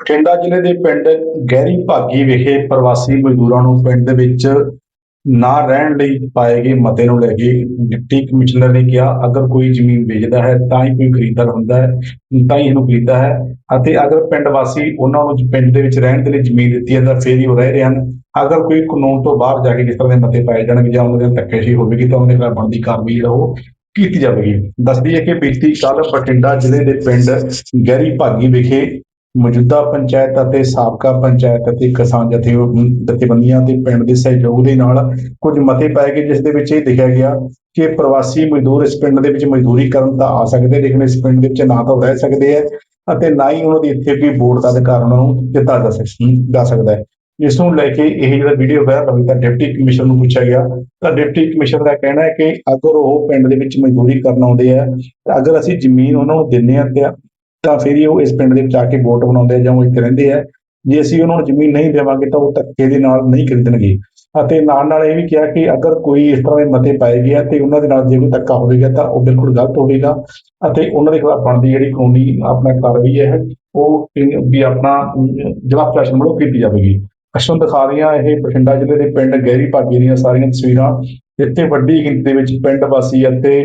ਬਠਿੰਡਾ ਜ਼ਿਲ੍ਹੇ ਦੇ ਪਿੰਡ ਗਹਿਰੀ ਭਾਗੀ ਵਿਖੇ ਪ੍ਰਵਾਸੀ ਮਜ਼ਦੂਰਾਂ ਨੂੰ ਪਿੰਡ ਦੇ ਵਿੱਚ ਨਾ ਰਹਿਣ ਲਈ ਪਾਏ ਗਏ ਮਤੇ ਨੂੰ ਲੈ ਕੇ ਡਿਪਟੀ ਕਮਿਸ਼ਨਰ ਨੇ ਕਿਹਾ, ਅਗਰ ਕੋਈ ਜ਼ਮੀਨ ਵੇਚਦਾ ਹੈ ਤਾਂ ਹੀ ਕੋਈ ਖਰੀਦਦਾਰ ਹੁੰਦਾ ਹੈ, ਤਾਂ ਹੀ ਇਹਨੂੰ ਖਰੀਦਦਾ ਹੈ ਅਤੇ ਅਗਰ ਪਿੰਡ ਵਾਸੀ ਉਹਨਾਂ ਨੂੰ ਪਿੰਡ ਦੇ ਵਿੱਚ ਰਹਿਣ ਦੇ ਲਈ ਜ਼ਮੀਨ ਦਿੱਤੀ ਹੈ ਤਾਂ ਫਿਰ ਹੀ ਉਹ ਰਹਿ ਰਹੇ ਹਨ। ਅਗਰ ਕੋਈ ਕਾਨੂੰਨ ਤੋਂ ਬਾਹਰ ਜਾ ਕੇ ਜਿਸ ਤਰ੍ਹਾਂ ਦੇ ਮਤੇ ਪਾਏ ਜਾਣਗੇ ਜਾਂ ਉਹਨਾਂ ਦੇ ਧੱਕੇਸ਼ਾਹੀ ਹੋਵੇਗੀ ਤਾਂ ਉਹਦੇ ਖਿਲਾਫ ਬਣਦੀ ਕਾਰਵਾਈ ਜਿਹੜਾ ਉਹ ਕੀਤੀ ਜਾਵੇਗੀ। ਦੱਸਦੀ ਹੈ ਕਿ ਬੀਤੀ ਕੱਲ ਬਠਿੰਡਾ ਜ਼ਿਲ੍ਹੇ ਦੇ ਪਿੰਡ ਗਹਿਰੀ ਭਾਗੀ ਵਿਖੇ ਮੌਜੂਦਾ ਪੰਚਾਇਤ ਅਤੇ ਸਾਬਕਾ ਪੰਚਾਇਤ ਅਤੇ ਕਿਸਾਨ ਜਥੇ ਜਥੇਬੰਦੀਆਂ ਦੇ ਪਿੰਡ ਦੇ ਸਹਿਯੋਗ ਦੇ ਨਾਲ ਕੁਝ ਮਤੇ ਪਾਏ ਗਏ, ਜਿਸ ਦੇ ਵਿੱਚ ਇਹ ਲਿਖਿਆ ਗਿਆ ਕਿ ਪ੍ਰਵਾਸੀ ਮਜ਼ਦੂਰ ਇਸ ਪਿੰਡ ਦੇ ਵਿੱਚ ਮਜ਼ਦੂਰੀ ਕਰਨ ਤਾਂ ਆ ਸਕਦੇ, ਲੇਕਿਨ ਇਸ ਪਿੰਡ ਦੇ ਵਿੱਚ ਨਾ ਤਾਂ ਉਹ ਰਹਿ ਸਕਦੇ ਹੈ ਅਤੇ ਨਾ ਹੀ ਉਹਨਾਂ ਦੀ ਇੱਥੇ ਕੋਈ ਵੋਟ ਦਾ ਅਧਿਕਾਰ ਉਹਨਾਂ ਨੂੰ ਦਿੱਤਾ ਜਾ ਸਕ- ਜਾ ਸਕਦਾ ਹੈ। ਇਸ ਨੂੰ ਲੈ ਕੇ ਇਹ ਜਿਹੜਾ ਵੀਡੀਓ ਵਾਇਰਲ ਹੋਈ ਤਾਂ ਡਿਪਟੀ ਕਮਿਸ਼ਨਰ ਨੂੰ ਪੁੱਛਿਆ ਗਿਆ। ਤਾਂ ਡਿਪਟੀ ਕਮਿਸ਼ਨਰ ਦਾ ਕਹਿਣਾ ਹੈ ਕਿ ਅਗਰ ਉਹ ਪਿੰਡ ਦੇ ਵਿੱਚ ਮਜ਼ਦੂਰੀ ਕਰਨ ਆਉਂਦੇ ਆ ਅਗਰ ਅਸੀਂ ਜ਼ਮੀਨ ਉਹਨਾਂ ਨੂੰ ਦਿੰਨੇ ਆ ਤੇ ਤਾਂ ਫਿਰ ਹੀ ਉਹ ਇਸ ਪਿੰਡ ਦੇ ਵਿੱਚ ਆ ਕੇ ਵੋਟ ਬਣਾਉਂਦੇ ਜਾਂ ਉਹ ਇੱਥੇ ਰਹਿੰਦੇ ਆ। ਜੇ ਅਸੀਂ ਉਹਨਾਂ ਨੂੰ ਜ਼ਮੀਨ ਨਹੀਂ ਦੇਵਾਂਗੇ ਤਾਂ ਉਹ ਧੱਕੇ ਦੇ ਨਾਲ ਨਹੀਂ ਖਰੀਦਣਗੇ। ਅਤੇ ਨਾਲ ਨਾਲ ਇਹ ਵੀ ਕਿਹਾ ਕਿ ਅਗਰ ਕੋਈ ਇਸ ਤਰ੍ਹਾਂ ਦੇ ਮਤੇ ਪਾਏ ਗਏ ਤੇ ਉਹਨਾਂ ਦੇ ਨਾਲ ਜੇ ਕੋਈ ਧੱਕਾ ਹੋਵੇਗਾ ਤਾਂ ਉਹ ਬਿਲਕੁਲ ਗਲਤ ਹੋਵੇਗਾ ਅਤੇ ਉਹਨਾਂ ਦੇ ਖਿਲਾਫ ਬਣਦੀ ਜਿਹੜੀ ਕਾਨੂੰਨੀ ਆਪਣਾ ਕਾਰਵਾਈ ਹੈ ਉਹ ਵੀ ਆਪਣਾ ਅਮ, ਜ਼ਿਲ੍ਹਾ ਪ੍ਰਸ਼ਾਸਨ ਵੱਲੋਂ ਕੀਤੀ ਜਾਵੇਗੀ। ਅਸ਼ਵਨ ਦਿਖਾ ਰਹੀਆਂ ਇਹ ਬਠਿੰਡਾ ਜ਼ਿਲ੍ਹੇ ਦੇ ਪਿੰਡ ਗਹਿਰੀ ਭਾਗੀ ਦੀਆਂ ਸਾਰੀਆਂ ਤਸਵੀਰਾਂ। ਜਿੱਥੇ ਵੱਡੀ ਗਿਣਤੀ ਦੇ ਵਿੱਚ ਪਿੰਡ ਵਾਸੀ ਅਤੇ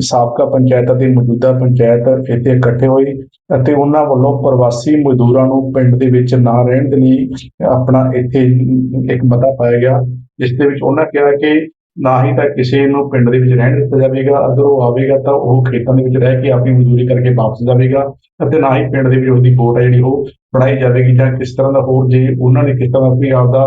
ਸਾਬਕਾ ਪੰਚਾਇਤ ਅਤੇ ਮੌਜੂਦਾ ਪੰਚਾਇਤ ਇੱਥੇ ਇਕੱਠੇ ਹੋਏ ਅਤੇ ਉਹਨਾਂ ਵੱਲੋਂ ਪ੍ਰਵਾਸੀ ਮਜ਼ਦੂਰਾਂ ਨੂੰ ਪਿੰਡ ਦੇ ਵਿੱਚ ਨਾ ਰਹਿਣ ਦੇ ਲਈ ਆਪਣਾ ਇੱਥੇ ਇੱਕ ਮਤਾ ਪਾਇਆ ਗਿਆ ਜਿਸ ਦੇ ਵਿੱਚ ਉਹਨਾਂ ਕਿਹਾ ਕਿ ਨਾ ਹੀ ਤਾਂ ਕਿਸੇ ਨੂੰ ਪਿੰਡ ਦੇ ਵਿੱਚ ਰਹਿਣ ਦਿੱਤਾ ਜਾਵੇਗਾ ਅਗਰ ਉਹ ਆਵੇਗਾ ਤਾਂ ਉਹ ਖੇਤਾਂ ਦੇ ਵਿੱਚ ਰਹਿ ਕੇ ਆਪਣੀ ਮਜ਼ਦੂਰੀ ਕਰਕੇ ਵਾਪਸ ਜਾਵੇਗਾ ਅਤੇ ਨਾ ਹੀ ਪਿੰਡ ਦੇ ਵਿੱਚ ਉਹਦੀ ਵੋਟ ਹੈ ਜਿਹੜੀ ਉਹ ਬਣਾਈ ਜਾਵੇਗੀ ਜਾਂ ਕਿਸ ਤਰ੍ਹਾਂ ਦਾ ਹੋਰ ਜੇ ਉਹਨਾਂ ਨੇ ਕਿਸ ਤਰ੍ਹਾਂ ਦਾ ਕੋਈ ਆਪਦਾ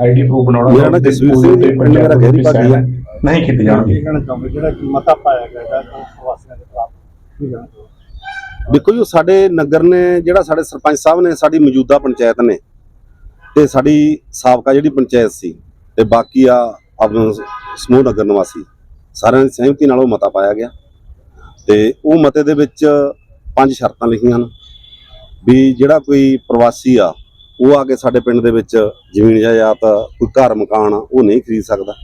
ਆਈਡੀ ਪ੍ਰੂਫ ਬਣਾਉਣਾ ਦੇ ਜੀ, ਪਿੰਡ ਮੇਰਾ ਗਹਿਰੀ ਭਾਗੀ ਹੈ। ਨਹੀਂ ਕੀਤੇ ਜਾਣਗੇ। ਕਹਿਣਾ ਚਾਹੁੰਦੇ ਜਿਹੜਾ ਕਿ ਮਤਾ ਪਾਇਆ ਗਿਆ ਹੈ ਪ੍ਰਵਾਸੀਆਂ ਦੇ ਖਿਲਾਫ ਕੀ ਕਹਿਣਾ ਚਾਹੁੰਦੇ ਦੇਖੋ ਜੀ ਉਹ ਸਾਡੇ ਨਗਰ ਨੇ ਜਿਹੜਾ ਸਾਡੇ ਸਰਪੰਚ ਸਾਹਿਬ ਨੇ ਸਾਡੀ ਮੌਜੂਦਾ ਪੰਚਾਇਤ ਨੇ ਤੇ ਸਾਡੀ ਸਾਬਕਾ ਜਿਹੜੀ ਪੰਚਾਇਤ ਸੀ ਤੇ ਬਾਕੀ ਆ ਆਪਣਾ ਸਮੂਹ ਨਗਰ ਨਿਵਾਸੀ ਸਾਰਿਆਂ ਦੀ ਸਹਿਮਤੀ ਨਾਲ ਉਹ ਮਤਾ ਪਾਇਆ ਗਿਆ। ਤੇ ਉਹ ਮਤੇ ਦੇ ਵਿੱਚ ਪੰਜ ਸ਼ਰਤਾਂ ਲਿਖੀਆਂ ਹਨ ਵੀ ਜਿਹੜਾ ਕੋਈ ਪ੍ਰਵਾਸੀ ਆ ਉਹ ਆ ਕੇ ਸਾਡੇ ਪਿੰਡ ਦੇ ਵਿੱਚ ਜ਼ਮੀਨ ਜਾਇਦਾਦ ਕੋਈ ਘਰ ਮਕਾਨ ਉਹ ਨਹੀਂ ਖਰੀਦ ਸਕਦਾ।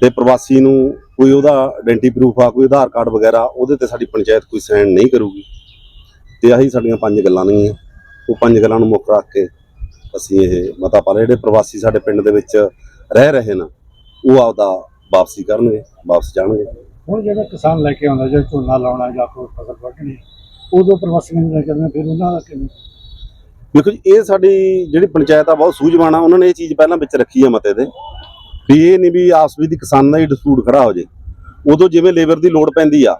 ਤੇ ਪ੍ਰਵਾਸੀ ਨੂੰ ਕੋਈ ਉਹਦਾ ਆਇਡੈਂਟੀ ਪ੍ਰੂਫ ਆ ਕੋਈ ਆਧਾਰ ਕਾਰਡ ਵਗੈਰਾ ਉਹਦੇ ਤੇ ਸਾਡੀ ਪੰਚਾਇਤ ਕੋਈ ਸਾਈਨ ਨਹੀਂ ਕਰੂਗੀ। ਤੇ ਆਹੀ ਸਾਡੀਆਂ ਪੰਜ ਗੱਲਾਂ ਨੇਗੀਆਂ ਉਹ ਪੰਜ ਗੱਲਾਂ ਨੂੰ ਮੁੱਖ ਰੱਖ ਕੇ ਅਸੀਂ ਇਹ ਮਤਾ ਪਾ ਜਿਹੜੇ ਪ੍ਰਵਾਸੀ ਸਾਡੇ ਪਿੰਡ ਦੇ ਵਿੱਚ ਰਹਿ ਰਹੇ ਨੇ ਉਹ ਆਪਦਾ ਵਾਪਸੀ ਕਰਨਗੇ ਵਾਪਸ ਜਾਣਗੇ। ਹੁਣ ਜਿਹੜਾ ਕਿਸਾਨ ਲੈ ਕੇ ਆਉਂਦਾ ਜੇ ਝੋਨਾ ਲਾਉਣਾ ਜਾਂ ਕੋਈ ਫਸਲ ਵੱਢਣੀ ਉਦੋਂ ਪ੍ਰਵਾਸੀਆਂ ਨੂੰ ਲੈ ਕੇ ਆਉਂਦੇ ਫਿਰ ਉਹਨਾਂ ਦਾ ਕਿਵੇਂ? ਦੇਖੋ ਜੀ ਇਹ ਸਾਡੀ ਜਿਹੜੀ ਪੰਚਾਇਤ ਆ ਬਹੁਤ ਸੂਝਵਾਨ ਆ। ਉਹਨਾਂ ਨੇ ਇਹ ਚੀਜ਼ ਪਹਿਲਾਂ ਵਿੱਚ ਰੱਖੀ ਹੈ ਮਤੇ ਦੇ ਵੀ ਇਹ ਨਹੀਂ ਵੀ ਆਪਸ ਵਿੱਚ ਕਿਸਾਨਾਂ ਦਾ ਹੀ ਡਿਸਪਿਊਟ ਖੜਾ ਹੋ ਜੇ। ਉਦੋਂ ਜਿਵੇਂ ਲੇਬਰ ਦੀ ਲੋੜ ਪੈਂਦੀ ਆ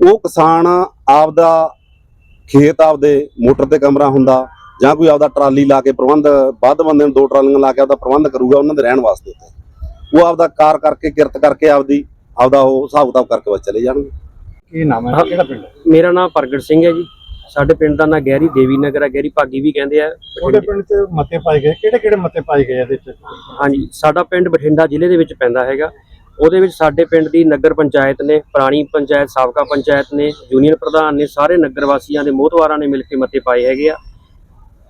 ਉਹ ਕਿਸਾਨ ਆਪਦਾ ਖੇਤ ਆਪਦੇ ਮੋਟਰ ਤੇ ਕਮਰਾ ਹੁੰਦਾ ਜਾਂ ਕੋਈ ਆਪਦਾ ਟਰਾਲੀ ਲਾ ਕੇ ਪ੍ਰਬੰਧ ਵੱਧ ਬੰਦੇ ਨੂੰ ਦੋ ਟਰਾਲੀਆਂ ਲਾ ਕੇ ਆਪਦਾ ਪ੍ਰਬੰਧ ਕਰੂਗਾ ਉਹਨਾਂ ਦੇ ਰਹਿਣ ਵਾਸਤੇ ਉੱਥੇ। ਉਹ ਆਪਦਾ ਕਾਰ ਕਰਕੇ ਕਿਰਤ ਕਰਕੇ ਆਪਦੀ ਆਪਦਾ ਉਹ ਹਿਸਾਬ ਕਿਤਾਬ ਕਰਕੇ ਬਸ ਚਲੇ ਜਾਣਗੇ। ਕੀ ਨਾਮ ਹੈ। ਕਿਹੜਾ ਪਿੰਡ ਮੇਰਾ ਨਾਮ ਪ੍ਰਗਟ ਸਿੰਘ ਹੈ ਜੀ। ਸਾਡੇ ਪਿੰਡ ਦਾ ਨਾਂ ਗਹਿਰੀ ਦੇਵੀ ਨਗਰ ਹੈ ਗਹਿਰੀ ਭਾਗੀ ਵੀ ਕਹਿੰਦੇ ਆ ਉਹਦੇ ਪਿੰਡ 'ਚ ਮਤੇ ਪਾਏ ਗਏ ਕਿਹੜੇ ਕਿਹੜੇ ਮਤੇ ਪਾਏ ਗਏ ਇਹਦੇ 'ਚ? ਹਾਂਜੀ ਸਾਡਾ ਪਿੰਡ ਬਠਿੰਡਾ ਜ਼ਿਲ੍ਹੇ ਦੇ ਵਿੱਚ ਪੈਂਦਾ ਹੈਗਾ। ਉਹਦੇ ਵਿੱਚ ਸਾਡੇ ਪਿੰਡ ਦੀ ਨਗਰ ਪੰਚਾਇਤ ਨੇ ਪੁਰਾਣੀ ਪੰਚਾਇਤ ਸਾਬਕਾ ਪੰਚਾਇਤ ਨੇ ਯੂਨੀਅਨ ਪ੍ਰਧਾਨ ਨੇ ਸਾਰੇ ਨਗਰ ਵਾਸੀਆਂ ਦੇ ਮੋਹਤਵਾਰਾਂ ਨੇ ਮਿਲ ਕੇ ਮਤੇ ਪਾਏ ਹੈਗੇ ਆ।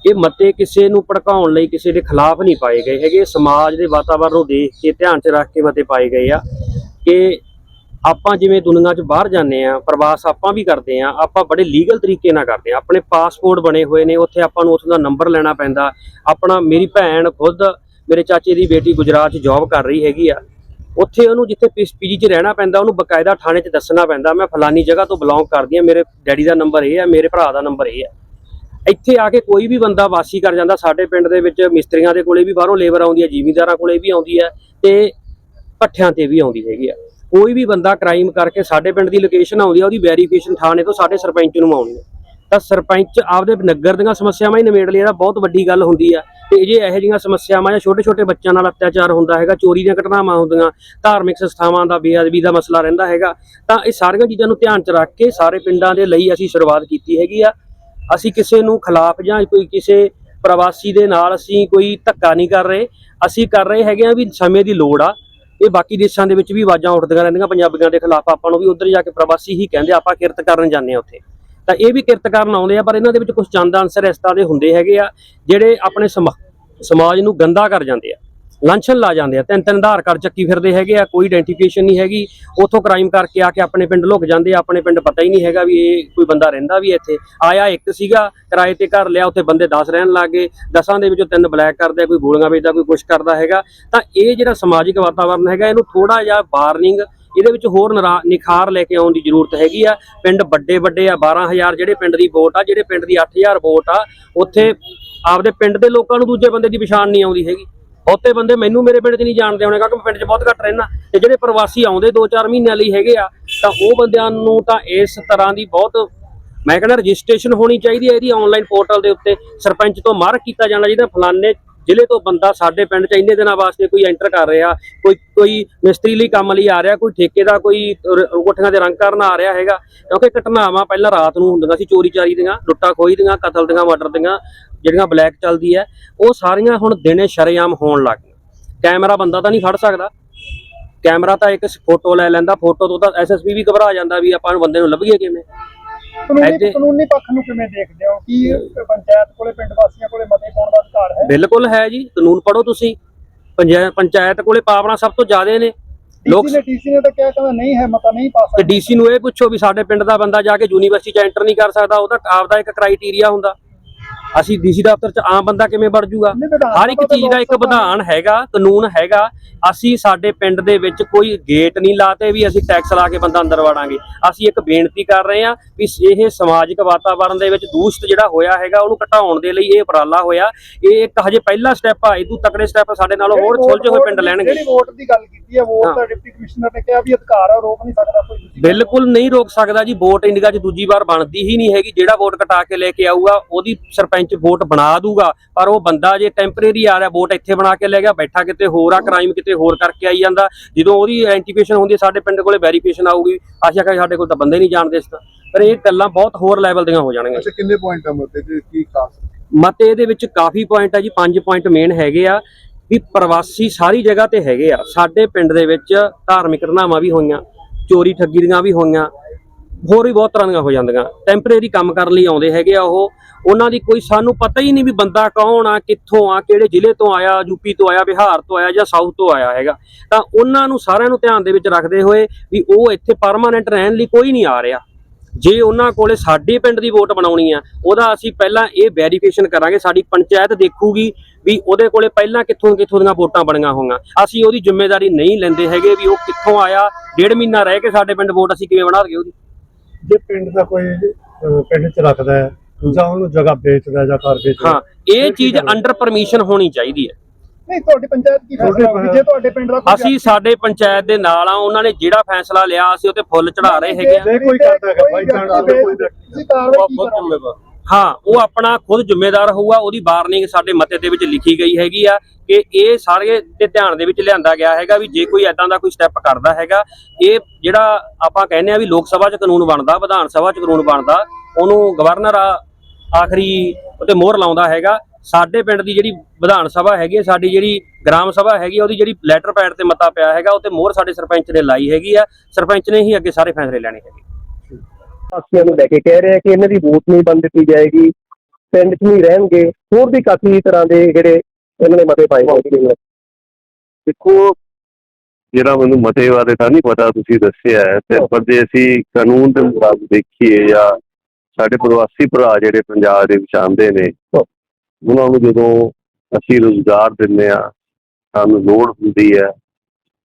ਇਹ ਮਤੇ ਕਿਸੇ ਨੂੰ ਭੜਕਾਉਣ ਲਈ ਕਿਸੇ ਦੇ ਖਿਲਾਫ ਨਹੀਂ ਪਾਏ ਗਏ ਹੈਗੇ। ਸਮਾਜ ਦੇ ਵਾਤਾਵਰਣ ਨੂੰ ਦੇਖ ਕੇ ਧਿਆਨ 'ਚ ਰੱਖ ਕੇ ਮਤੇ ਪਾਏ ਗਏ ਆ ਕਿ ਆਪਾਂ ਜਿਵੇਂ ਦੁਨੀਆ 'ਚ ਬਾਹਰ ਜਾਂਦੇ ਆ ਪ੍ਰਵਾਸ ਆਪਾਂ ਵੀ ਕਰਦੇ ਆ ਆਪਾਂ ਬੜੇ ਲੀਗਲ ਤਰੀਕੇ ਨਾਲ ਕਰਦੇ ਆ ਆਪਣੇ ਪਾਸਪੋਰਟ ਬਣੇ ਹੋਏ ਨੇ, ਉੱਥੇ ਆਪਾਂ ਨੂੰ ਉੱਥੋਂ ਦਾ ਨੰਬਰ ਲੈਣਾ ਪੈਂਦਾ। ਆਪਣਾ ਮੇਰੀ ਭੈਣ ਖੁਦ, ਮੇਰੇ ਚਾਚੇ ਦੀ ਬੇਟੀ ਗੁਜਰਾਤ 'ਚ ਜੌਬ ਕਰ ਰਹੀ ਹੈਗੀ ਆ। ਉੱਥੇ ਉਹਨੂੰ ਜਿੱਥੇ ਪੀਜੀ 'ਚ ਰਹਿਣਾ ਪੈਂਦਾ, ਉਹਨੂੰ ਬਕਾਇਦਾ ਥਾਣੇ 'ਚ ਦੱਸਣਾ ਪੈਂਦਾ, ਮੈਂ ਫਲਾਨੀ ਜਗ੍ਹਾ ਤੋਂ ਬਿਲੋਂਗ ਕਰਦੀ ਆ ਮੇਰੇ ਡੈਡੀ ਦਾ ਨੰਬਰ ਇਹ ਆ, ਮੇਰੇ ਭਰਾ ਦਾ ਨੰਬਰ ਇਹ ਆ। ਇੱਥੇ ਆ ਕੇ ਕੋਈ ਵੀ ਬੰਦਾ ਵਾਸੀ ਕਰ ਜਾਂਦਾ, ਸਾਡੇ ਪਿੰਡ ਦੇ ਵਿੱਚ ਮਿਸਤਰੀਆਂ ਦੇ ਕੋਲੇ ਵੀ ਬਾਹਰੋਂ ਲੇਬਰ ਆਉਂਦੀ ਹੈ, ਜ਼ਿਮੀਂਦਾਰਾਂ ਕੋਲੇ ਵੀ ਆਉਂਦੀ ਹੈ ਤੇ ਪੱਠਿਆਂ ਤੇ ਵੀ ਆਉਂਦੀ ਹੈਗੀ ਆ। ਕੋਈ ਵੀ ਬੰਦਾ ਕ੍ਰਾਈਮ ਕਰਕੇ ਸਾਡੇ ਪਿੰਡ ਦੀ ਲੋਕੇਸ਼ਨ ਆਉਂਦੀ ਆ, ਉਹਦੀ ਵੈਰੀਫਿਕੇਸ਼ਨ ਥਾਣੇ ਤੋਂ ਸਾਡੇ ਸਰਪੰਚ ਨੂੰ ਆਉਣੀ ਹੈ ਤਾਂ ਸਰਪੰਚ ਆਪਦੇ ਨਗਰ ਦੀਆਂ ਸਮੱਸਿਆਵਾਂ ਹੀ ਨਿਮੇੜ ਨਿਬੇੜ ਲਿਆ ਬਹੁਤ ਵੱਡੀ ਗੱਲ ਹੁੰਦੀ ਆ ਤੇ ਜੇ ਇਹੋ ਜਿਹੀਆਂ ਸਮੱਸਿਆਵਾਂ ਜਾਂ ਛੋਟੇ ਛੋਟੇ ਬੱਚਿਆਂ ਨਾਲ ਅਤਿਆਚਾਰ ਹੁੰਦਾ ਹੈਗਾ, ਚੋਰੀ ਦੀਆਂ ਘਟਨਾਵਾਂ ਹੁੰਦੀਆਂ, ਧਾਰਮਿਕ ਸੰਸਥਾਵਾਂ ਦਾ ਬੇਅਦਬੀ ਦਾ ਮਸਲਾ ਰਹਿੰਦਾ ਹੈਗਾ, ਤਾਂ ਇਹ ਸਾਰੀਆਂ ਚੀਜ਼ਾਂ ਨੂੰ ਧਿਆਨ 'ਚ ਰੱਖ ਕੇ ਸਾਰੇ ਪਿੰਡਾਂ ਦੇ ਲਈ ਅਸੀਂ ਸ਼ੁਰੂਆਤ ਕੀਤੀ ਹੈਗੀ ਆ। ਅਸੀਂ ਕਿਸੇ ਨੂੰ ਖਿਲਾਫ ਜਾਂ ਕੋਈ ਕਿਸੇ ਪ੍ਰਵਾਸੀ ਦੇ ਨਾਲ ਅਸੀਂ ਕੋਈ ਧੱਕਾ ਨਹੀਂ ਕਰ ਰਹੇ। ਅਸੀਂ ਕਰ ਰਹੇ ਹੈਗੇ ਆ ਵੀ ਸਮੇਂ ਦੀ ਲੋੜ ਆ। ਇਹ ਬਾਕੀ ਦੇਸ਼ਾਂ ਦੇ ਵਿੱਚ ਵੀ ਆਵਾਜ਼ਾਂ ਉੱਠਦੀਆਂ ਰਹਿੰਦੀਆਂ, ਪੰਜਾਬੀਆਂ ਦੇ ਖਿਲਾਫ ਆਪਾਂ ਨੂੰ ਵੀ ਉਧਰ ਜਾ ਕੇ ਪ੍ਰਵਾਸੀ ਹੀ ਕਹਿੰਦੇ ਆਪਾਂ ਕਿਰਤ ਕਰਨ ਜਾਂਦੇ ਆ ਉੱਥੇ। ਤਾਂ ਇਹ ਵੀ ਕਿਰਤ ਕਰਨ ਆਉਂਦੇ ਆ, ਪਰ ਇਹਨਾਂ ਦੇ ਵਿੱਚ ਕੁਝ ਚੰਦ ਅਨਸਰ ਇਸ ਤਰ੍ਹਾਂ ਦੇ ਹੁੰਦੇ ਹੈਗੇ ਆ, ਜਿਹੜੇ ਆਪਣੇ ਸਮਾ- ਸਮਾਜ ਨੂੰ ਗੰਦਾ ਕਰ ਜਾਂਦੇ ਆ। ਲਾਂਛਨ ਲਾ ਜਾਂਦੇ ਆ। ਤਿੰਨ ਤਿੰਨ ਆਧਾਰ ਕਾਰਡ ਚੱਕੀ ਫਿਰਦੇ ਹੈਗੇ ਆ, ਕੋਈ ਆਇਡੈਂਟੀਫਿਕੇਸ਼ਨ ਨਹੀਂ ਹੈਗੀ। ਉਥੋਂ ਕ੍ਰਾਈਮ ਕਰਕੇ ਆ ਕੇ ਆਪਣੇ ਪਿੰਡ ਲੁਕ ਜਾਂਦੇ ਆ, ਆਪਣੇ ਪਿੰਡ ਪਤਾ ਹੀ ਨਹੀਂ ਹੈਗਾ ਵੀ ਇਹ ਕੋਈ ਬੰਦਾ ਰਹਿੰਦਾ ਵੀ ਇੱਥੇ। ਆਇਆ ਇੱਕ ਸੀਗਾ, ਕਿਰਾਏ ਤੇ ਘਰ ਲਿਆ, ਉੱਥੇ ਬੰਦੇ 10 ਰਹਿਣ ਲੱਗ ਗਏ। ਦਸਾਂ ਦੇ ਵਿੱਚੋਂ ਤਿੰਨ ਬਲੈਕ ਕਰਦੇ, ਕੋਈ ਗੋਲੀਆਂ ਵੇਚਦਾ ਕੋਈ ਕੁਛ ਕਰਦਾ ਹੈਗਾ। ਤਾਂ ਇਹ ਜਿਹੜਾ ਸਮਾਜਿਕ ਵਾਤਾਵਰਨ ਹੈਗਾ, ਇਹਨੂੰ ਥੋੜਾ ਜਿਹਾ ਵਾਰਨਿੰਗ ਇਹਦੇ ਵਿੱਚ ਹੋਰ ਨਰਾ- ਨਿਖਾਰ ਲੈ ਕੇ ਆਉਣ ਦੀ ਜ਼ਰੂਰਤ ਹੈਗੀ ਆ। ਪਿੰਡ ਵੱਡੇ ਵੱਡੇ ਆ 12000 ਜਿਹੜੇ ਪਿੰਡ ਦੀ ਵੋਟ ਆ, ਜਿਹੜੇ ਪਿੰਡ ਦੀ 8000 ਵੋਟ ਆ, ਉੱਥੇ ਆਪਦੇ ਪਿੰਡ ਦੇ ਲੋਕਾਂ ਨੂੰ ਦੂਜੇ ਬੰਦੇ ਦੀ ਪਛਾਣ ਨਹੀਂ ਆਉਂਦੀ ਹੈਗੀ। ਬਹੁਤੇ ਬੰਦੇ ਮੈਨੂੰ ਮੇਰੇ ਪਿੰਡ 'ਚ ਨਹੀਂ ਜਾਣਦੇ ਹੋਣੇ ਕਿਉਂਕਿ ਮੈਂ ਪਿੰਡ 'ਚ ਬਹੁਤ ਘੱਟ ਰਹਿਣਾ ਤੇ ਜਿਹੜੇ ਪ੍ਰਵਾਸੀ ਆਉਂਦੇ 2-4 ਮਹੀਨਿਆਂ ਲਈ ਹੈਗੇ ਆ, ਤਾਂ ਉਹ ਬੰਦਿਆਂ ਨੂੰ ਤਾਂ ਇਸ ਤਰ੍ਹਾਂ ਦੀ ਬਹੁਤ, ਮੈਂ ਕਹਿੰਦਾ ਰਜਿਸਟ੍ਰੇਸ਼ਨ ਹੋਣੀ ਚਾਹੀਦੀ ਹੈ ਇਹਦੀ ਆਨਲਾਈਨ ਪੋਰਟਲ ਦੇ ਉੱਤੇ, ਸਰਪੰਚ ਤੋਂ ਮਾਰਕ ਕੀਤਾ ਜਾਣਾ ਚਾਹੀਦਾ, ਫਲਾਣੇ ਜ਼ਿਲ੍ਹੇ ਤੋਂ ਬੰਦਾ ਸਾਡੇ ਪਿੰਡ 'ਚ ਇੰਨੇ ਦਿਨਾਂ ਵਾਸਤੇ ਕੋਈ ਐਂਟਰ ਕਰ ਰਿਹਾ ਕੋਈ ਕੋਈ ਮਿਸਤਰੀ ਲਈ ਕੰਮ ਲਈ ਆ ਰਿਹਾ ਕੋਈ ਠੇਕੇ ਦਾ ਕੋਈ ਕੋਠੀਆਂ ਦੇ ਰੰਗ ਕਰਨ ਆ ਰਿਹਾ ਹੈਗਾ ਕਿਉਂਕਿ ਘਟਨਾਵਾਂ ਪਹਿਲਾਂ ਰਾਤ ਨੂੰ ਹੁੰਦੀਆਂ ਸੀ ਚੋਰੀ ਚਾਰੀ ਦੀਆਂ ਲੁੱਟਾਂ ਖੋਹੀ ਦੀਆਂ ਕਤਲ ਦੀਆਂ ਮਰਡਰ ਦੀਆਂ ਜਿਹੜੀਆਂ ਬਲੈਕ ਚੱਲਦੀ ਹੈ ਉਹ ਸਾਰੀਆਂ ਹੁਣ ਦਿਨੇ ਸ਼ਰੇਆਮ ਹੋਣ ਲੱਗ ਗਈਆਂ। ਕੈਮਰਾ ਬੰਦਾ ਤਾਂ ਨਹੀਂ ਫੜ ਸਕਦਾ। ਕੈਮਰਾ ਤਾਂ ਇੱਕ ਫੋਟੋ ਲੈ ਲੈਂਦਾ ਫੋਟੋ ਤੋਂ ਤਾਂ ਐਸਐਸਪੀ ਵੀ ਘਬਰਾ ਜਾਂਦਾ ਵੀ ਆਪਾਂ ਨੂੰ ਬੰਦੇ ਨੂੰ ਲੱਭੀਏ ਕਿਵੇਂ। ਕਾਨੂੰਨੀ ਪੱਖ ਨੂੰ ਕਿਵੇਂ ਦੇਖਦੇ ਹੋ? ਕਿ ਪੰਚਾਇਤ ਕੋਲੇ ਪਿੰਡ ਦਾ ਅਧਿਕਾਰ ਹੈ। ਬਿਲਕੁਲ ਹੈ ਜੀ ਕਾਨੂੰਨ ਪੜੋ ਤੁਸੀਂ। ਪੰਚਾਇਤ ਕੋਲੇ ਪਾਵਰਾਂ ਸਭ ਤੋਂ ਜ਼ਿਆਦੇ ਨੇ। ਲੋਕ ਡੀਸੀ ਨੇ ਡੀਸੀ ਨੇ ਤਾਂ ਕਿਹਾ ਕਹਿੰਦਾ ਨਹੀਂ ਹੈ ਮਤਾ ਨਹੀਂ ਪਾ ਤੇ ਸਕਦਾ। ਡੀਸੀ ਨੂੰ ਇਹ ਪੁੱਛੋ ਵੀ ਸਾਡੇ ਪਿੰਡ ਦਾ ਬੰਦਾ ਜਾ ਕੇ ਯੂਨੀਵਰਸਿਟੀ 'ਚ ਐਂਟਰ ਨਹੀਂ ਕਰ ਸਕਦਾ ਉਹਦਾ ਆਪਦਾ ਇੱਕ ਕ੍ਰਾਈਟੇਰੀਆ ਹੁੰਦਾ। ਅਸੀਂ ਡੀਸੀ ਦਫ਼ਤਰ 'ਚ ਆਮ ਬੰਦਾ ਕਿਵੇਂ ਵੜ ਜੂਗਾ? ਹਰ ਇੱਕ ਚੀਜ਼ ਦਾ ਇੱਕ ਵਿਧਾਨ ਹੈਗਾ ਕਾਨੂੰਨ ਹੈਗਾ। ਅਸੀਂ ਸਾਡੇ ਪਿੰਡ ਦੇ ਵਿੱਚ ਕੋਈ ਗੇਟ ਨਹੀਂ ਲਾਤੇ ਵੀ ਅਸੀਂ ਟੈਕਸ ਲਾ ਕੇ ਬੰਦਾ ਅੰਦਰ ਵੜਾਂਗੇ। ਅਸੀਂ ਇੱਕ ਬੇਨਤੀ ਕਰ ਰਹੇ ਹਾਂ ਵੀ ਇਹ ਸਮਾਜਿਕ ਵਾਤਾਵਰਣ ਦੇ ਵਿੱਚ ਦੂਸ਼ਿਤ ਜਿਹੜਾ ਹੋਇਆ ਹੈਗਾ ਉਹਨੂੰ ਘਟਾਉਣ ਦੇ ਲਈ ਇਹ ਉਪਰਾਲਾ ਹੋਇਆ। ਇਹ ਇੱਕ ਹਜੇ ਪਹਿਲਾ ਸਟੈਪ ਆ ਇਹ ਤੋਂ ਤਕੜੇ ਸਟੈਪ ਸਾਡੇ ਨਾਲੋਂ ਹੋਰ ਸੁਲਝੇ ਹੋਏ ਪਿੰਡ ਲੈਣਗੇ। ਜਿਹੜੀ ਵੋਟ ਦੀ ਗੱਲ ਕੀਤੀ ਹੈ ਵੋਟ। ਤਾਂ ਡਿਪਟੀ ਕਮਿਸ਼ਨਰ ਨੇ ਕਿਹਾ ਵੀ ਅਧਿਕਾਰ ਆ ਰੋਕ ਨਹੀਂ ਸਕਦਾ ਕੋਈ ਬਿਲਕੁਲ ਨਹੀਂ ਰੋਕ ਸਕਦਾ ਜੀ ਵੋਟ ਇੰਡੀਆ 'ਚ ਦੂਜੀ ਵਾਰ ਬਣਦੀ ਹੀ ਨਹੀਂ ਹੈਗੀ। ਜਿਹੜਾ ਵੋਟ ਕਟਾ ਕੇ ਲੈ ਕੇ ਆਊਗਾ ਉਹਦੀ ਸਰਪੰਚ ਵੋਟ ਬਣਾ ਦੂਗਾ ਪਰ ਉਹ ਬੰਦਾ ਜੇ ਟੈਂਪਰੇਰੀ ਆ ਰਿਹਾ ਵੋਟ ਇੱਥੇ ਬਣਾ ਕੇ ਲੈ ਗਿਆ ਬੈਠਾ ਕਿਤੇ ਹੋਰ ਆ ਕ੍ਰਾਈਮ ਕਿਤੇ ਹੋਰ ਕਰਕੇ ਆਈ ਜਾਂਦਾ ਜਦੋਂ ਉਹਦੀ ਆਇਡੈਂਟੀਫਿਕੇਸ਼ਨ ਹੁੰਦੀ ਸਾਡੇ ਪਿੰਡ ਕੋਲੇ ਵੈਰੀਫਿਕੇਸ਼ਨ ਆਊਗੀ ਆਸ਼ਾ ਕਰੀ ਸਾਡੇ ਕੋਲ ਤਾਂ ਬੰਦੇ ਨਹੀਂ ਜਾਣਦੇ ਇਸ ਤਾਂ ਪਰ ਇਹ ਗੱਲਾਂ ਬਹੁਤ ਹੋਰ ਲੈਵਲ ਦੀਆਂ ਹੋ ਜਾਣਗੀਆਂ। ਅੱਛਾ ਕਿੰਨੇ ਪੁਆਇੰਟ ਆ ਮਤੇ ਤੇ ਕੀ ਖਾਸ? ਮਤੇ ਇਹਦੇ ਵਿੱਚ ਕਾਫੀ ਪੁਆਇੰਟ ਆ ਜੀ ਪੰਜ ਪੁਆਇੰਟ ਮੇਨ ਹੈਗੇ ਆ ਵੀ ਪ੍ਰਵਾਸੀ ਸਾਰੀ ਜਗ੍ਹਾ ਤੇ ਹੈਗੇ ਆ। ਸਾਡੇ ਪਿੰਡ ਦੇ ਵਿੱਚ ਧਾਰਮਿਕ ਘਟਨਾਵਾਂ ਵੀ ਹੋਈਆਂ ਚੋਰੀ ਠੱਗੀ ਦੀਆਂ ਵੀ ਹੋਈਆਂ ਹੋਰ ਵੀ ਬਹੁਤ ਤਰ੍ਹਾਂ ਦੀਆਂ ਹੋ ਜਾਂਦੀਆਂ। ਟੈਂਪਰੇਰੀ ਕੰਮ ਕਰਨ ਲਈ ਆਉਂਦੇ ਹੈਗੇ ਆ ਉਹ। ਉਹਨਾਂ ਦੀ ਕੋਈ ਸਾਨੂੰ ਪਤਾ ਹੀ ਨਹੀਂ ਵੀ ਬੰਦਾ ਕੌਣ ਆ, ਕਿੱਥੋਂ ਆ, ਕਿਹੜੇ ਜ਼ਿਲ੍ਹੇ ਤੋਂ ਆਇਆ, ਯੂਪੀ ਤੋਂ ਆਇਆ, ਬਿਹਾਰ ਤੋਂ ਆਇਆ ਜਾਂ ਸਾਊਥ ਤੋਂ ਆਇਆ ਹੈਗਾ। ਤਾਂ ਉਹਨਾਂ ਨੂੰ ਸਾਰਿਆਂ ਨੂੰ ਧਿਆਨ ਦੇ ਵਿੱਚ ਰੱਖਦੇ ਹੋਏ ਵੀ ਉਹ ਇੱਥੇ ਪਰਮਾਨੈਂਟ ਰਹਿਣ ਲਈ ਕੋਈ ਨਹੀਂ ਆ ਰਿਹਾ। ਜੇ ਉਹਨਾਂ ਕੋਲੇ ਸਾਡੇ ਪਿੰਡ ਦੀ ਵੋਟ ਬਣਾਉਣੀ ਆ, ਉਹਦਾ ਅਸੀਂ ਪਹਿਲਾਂ ਇਹ ਵੈਰੀਫਿਕੇਸ਼ਨ ਕਰਾਂਗੇ, ਸਾਡੀ ਪੰਚਾਇਤ ਦੇਖੂਗੀ ਵੀ ਉਹਦੇ ਕੋਲੇ ਪਹਿਲਾਂ ਕਿੱਥੋਂ ਕਿੱਥੋਂ ਦੀਆਂ ਵੋਟਾਂ ਬਣੀਆਂ ਹੋਈਆਂ। ਅਸੀਂ ਉਹਦੀ ਜ਼ਿੰਮੇਵਾਰੀ ਨਹੀਂ ਲੈਂਦੇ ਹੈਗੇ ਵੀ ਉਹ ਕਿੱਥੋਂ ਆਇਆ, ਡੇਢ ਮਹੀਨਾ ਰਹਿ ਕੇ ਸਾਡੇ ਪਿੰਡ ਵੋਟ ਅਸੀਂ ਕਿਵੇਂ ਬਣਾ ਦਈਏ ਉਹਦੀ। ਜੇ ਪਿੰਡ ਦਾ ਕੋਈ ਅਹ, ਪਿੰਡ ਚ ਰੱਖਦਾ ਹੈ ਜਾਂ ਉਹਨੂੰ ਜਗ੍ਹਾ ਵੇਚਦਾ ਜਾਂ ਘਰ ਵੇਚਦਾ ਹਾਂ ਇਹ ਚੀਜ਼ ਅੰਡਰ ਪਰਮਿਸ਼ਨ ਹੋਣੀ ਚਾਹੀਦੀ ਹੈ। ਨਹੀਂ ਤੁਹਾਡੀ ਪੰਚਾਇਤ ਕੀ ਫੈਸਲਾ ਹੋਊਗੀ? ਜੇ ਤੁਹਾਡੇ ਪਿੰਡ ਦਾ ਕੋਈ ਅਸੀਂ ਸਾਡੇ ਪੰਚਾਇਤ ਦੇ ਨਾਲ ਆ ਉਹਨਾਂ ਨੇ ਜਿਹੜਾ ਫੈਸਲਾ ਲਿਆ ਅਸੀਂ ਉੱਤੇ ਫੁੱਲ ਚੜਾ ਰਹੇ ਹੈਗੇ ਆ। ਜੇ ਕੋਈ ਕਰਦਾ ਹੈਗਾ ਬਾਈ ਜਾਣ ਕੋਈ ਤੁਸੀਂ ਕਾਰਵਾਈ ਕੀ ਕਰੋਗੇ? ਹਾਂ ਉਹ ਆਪਣਾ ਖੁਦ ਜ਼ਿੰਮੇਦਾਰ ਹੋਊਗਾ ਉਹਦੀ ਵਾਰਨਿੰਗ ਸਾਡੇ ਮਤੇ ਦੇ ਵਿੱਚ ਲਿਖੀ ਗਈ ਹੈਗੀ ਆ ਕਿ ਇਹ ਸਾਰੇ ਦੇ ਧਿਆਨ ਦੇ ਵਿੱਚ ਲਿਆਂਦਾ ਗਿਆ ਹੈਗਾ ਵੀ ਜੇ ਕੋਈ ਐਦਾਂ ਦਾ ਕੋਈ ਸਟੈਪ ਕਰਦਾ ਹੈਗਾ ਇਹ ਜਿਹੜਾ ਆਪਾਂ ਕਹਿੰਦੇ ਆ ਵੀ ਲੋਕ ਸਭਾ 'ਚ ਕਾਨੂੰਨ ਬਣਦਾ ਵਿਧਾਨ ਸਭਾ 'ਚ ਕਾਨੂੰਨ ਬਣਦਾ ਉਹਨੂੰ ਗਵਰਨਰ ਆ ਆਖਰੀ ਉਤੇ ਮੋਹਰ ਲਾਉਂਦਾ ਹੈਗਾ। ਸਾਡੇ ਪਿੰਡ ਦੀ ਜਿਹੜੀ ਵਿਧਾਨ ਸਭਾ ਹੈਗੀ ਆ, ਸਾਡੀ ਜਿਹੜੀ ਗ੍ਰਾਮ ਸਭਾ ਹੈਗੀ ਆ, ਉਹਦੀ ਜਿਹੜੀ ਲੈਟਰ ਪੈਡ ਤੇ ਮਤਾ ਪਿਆ ਹੈਗਾ ਉਹ ਤੇ ਮੋਹਰ ਸਾਡੇ ਸਰਪੰਚ ਨੇ ਲਾਈ ਹੈਗੀ ਆ। ਸਰਪੰਚ ਨੇ ਹੀ ਅੱਗੇ ਸਾਰੇ ਫੈਸਲੇ ਲੈਣੇ ਹੈਗੇ। ਵਾਸੀਆਂ ਨੂੰ ਲੈ ਕੇ ਕਹਿ ਰਿਹਾ ਕਿ ਇਹਨਾਂ ਦੀ ਵੋਟ ਨਹੀਂ ਬੰਦ ਕੀਤੀ ਜਾਏਗੀ, ਪਿੰਡ 'ਚ ਨਹੀਂ ਰਹਿਣਗੇ, ਹੋਰ ਵੀ ਕਾਫੀ ਤਰ੍ਹਾਂ ਦੇ ਜਿਹੜੇ ਇਹਨਾਂ ਨੇ ਮਤੇ ਪਾਏ ਹੋਏ ਦੇਖੋ, ਜਿਹੜਾ ਮੈਨੂੰ ਮਤੇ ਬਾਰੇ ਤਾਂ ਨਹੀਂ ਪਤਾ, ਤੁਸੀਂ ਦੱਸਿਆ ਹੈ, ਤੇ ਪਰ ਜੇ ਅਸੀਂ ਕਾਨੂੰਨ ਦੇ ਮੁਤਾਬਕ ਦੇਖੀਏ ਜਾਂ ਸਾਡੇ ਪ੍ਰਵਾਸੀ ਭਰਾ ਜਿਹੜੇ ਪੰਜਾਬ ਦੇ ਵਿੱਚ ਆਉਂਦੇ ਨੇ, ਉਹਨਾਂ ਨੂੰ ਜਦੋਂ ਅਸੀਂ ਰੋਜ਼ਗਾਰ ਦਿੰਦੇ ਆ ਸਾਨੂੰ ਲੋੜ ਹੁੰਦੀ ਹੈ।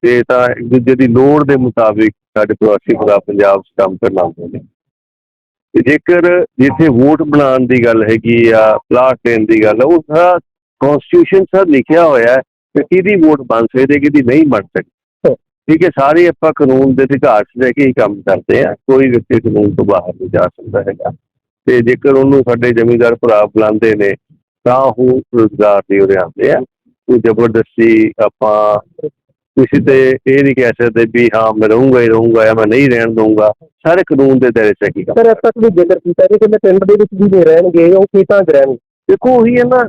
ਤੇ ਤਾਂ ਇੱਕ ਦੂਜੇ ਦੀ ਲੋੜ ਦੇ ਮੁਤਾਬਿਕ ਸਾਡੇ ਪ੍ਰਵਾਸੀ ਭਰਾ ਪੰਜਾਬ 'ਚ ਕੰਮ ਕਰਨ ਆਉਂਦੇ ਨੇ। ਤੇ ਜੇਕਰ ਜਿੱਥੇ ਵੋਟ ਬਣਾਉਣ ਦੀ ਗੱਲ ਹੈਗੀ ਆ ਪਲਾਟ ਦੇਣ ਦੀ ਗੱਲ ਹੈ, ਉਹ ਸਾਰਾ ਕਨਸਟੀਟਿਊਸ਼ਨ ਸਰ ਲਿਖਿਆ ਹੋਇਆ ਕਿ ਕਿਹਦੀ ਵੋਟ ਬਣ ਸਕਦੀ ਕਿਹਦੀ ਨਹੀਂ ਬਣ ਸਕਦੀ। ਠੀਕ ਹੈ ਸਾਰੇ ਆਪਾਂ ਕਾਨੂੰਨ ਦੇ ਅਧਿਕਾਰ 'ਚ ਲੈ ਕੇ ਹੀ ਕੰਮ ਕਰਦੇ ਆ ਕੋਈ ਵਿਅਕਤੀ ਕਾਨੂੰਨ ਤੋਂ ਬਾਹਰ ਨਹੀਂ ਜਾ ਸਕਦਾ ਹੈਗਾ। ਤੇ ਜੇਕਰ ਉਹਨੂੰ ਸਾਡੇ ਜ਼ਮੀਂਦਾਰ ਭਰਾ ਬੁਲਾਉਂਦੇ ਨੇ ਤਾਂ ਉਹ ਰੋਜ਼ਗਾਰ ਦੇ ਉਰੇ ਆਉਂਦੇ ਆ। ਉਹ ਜ਼ਬਰਦਸਤੀ ਆਪਾਂ ਕਿਸੇ ਤੇ ਇਹ ਨਹੀਂ ਕਹਿ ਸਕਦੇ ਵੀ ਹਾਂ ਮੈਂ ਰਹੂੰਗਾ ਹੀ ਰਹੂੰਗਾ ਜਾਂ ਮੈਂ ਨਹੀਂ ਰਹਿਣ ਦਊਂਗਾ। ਸਾਰੇ ਕਾਨੂੰਨ ਦੇ ਦਾਇਰੇ 'ਚ ਹੈ ਕੀ ਕੰਮ ਸਰ ਇਸ ਤੱਕ ਵੀ ਜ਼ਿਕਰ ਕੀਤਾ ਕਿ ਕਹਿੰਦੇ ਪਿੰਡ ਦੇ ਵਿੱਚ ਵੀ ਨਹੀਂ ਰਹਿਣਗੇ ਉਹ ਖੇਤਾਂ 'ਚ ਰਹਿਣਗੇ। ਦੇਖੋ ਉਹੀ ਹੈ ਨਾ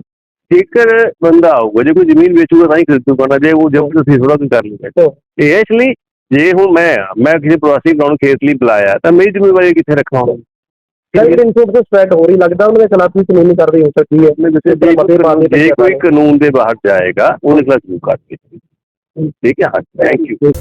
ਜੇਕਰ ਬੰਦਾ ਆਊਗਾ ਜੇ ਕੋਈ ਜ਼ਮੀਨ ਵੇਚੂਗਾ ਤਾਂ ਹੀ ਖਰੀਦੂਗਾ ਨਾ ਜੇ ਉਹ ਜ਼ਬਰਦਸਤੀ ਥੋੜਾ ਵੀ ਕਰ ਲੂਗਾ ਇਹ ਇਸ ਲਈ ਜੇ ਹੁਣ ਮੈਂ ਮੈਂ ਕਿਸੇ ਪ੍ਰਵਾਸੀ ਨੂੰ ਖੇਤ ਲਈ ਬੁਲਾਇਆ ਤਾਂ ਮੇਰੀ ਜ਼ਿੰਮੇਵਾਰੀ ਕਿੱਥੇ ਰੱਖਾਂ ਹੁਣ? ਲਾਈਟ ਇਨਪੁਟ ਤੋਂ ਸਪੈਟ ਹੋ ਰਹੀ ਲੱਗਦਾ ਉਹਨਾਂ ਦੇ ਖਿਲਾਫ ਵੀ ਕਾਨੂੰਨੀ ਕਾਰਵਾਈ ਹੋ ਸਕਦੀ ਹੈ। ਜੇ ਕੋਈ ਕਾਨੂੰਨ ਦੇ ਬਾਹਰ ਜਾਏਗਾ ਉਹਦੇ ਖਿਲਾਫ ਜ਼ਰੂਰ ਕਾਰਵਾਈ ਠੀਕ ਹੈ ਥੈਂਕ ਯੂ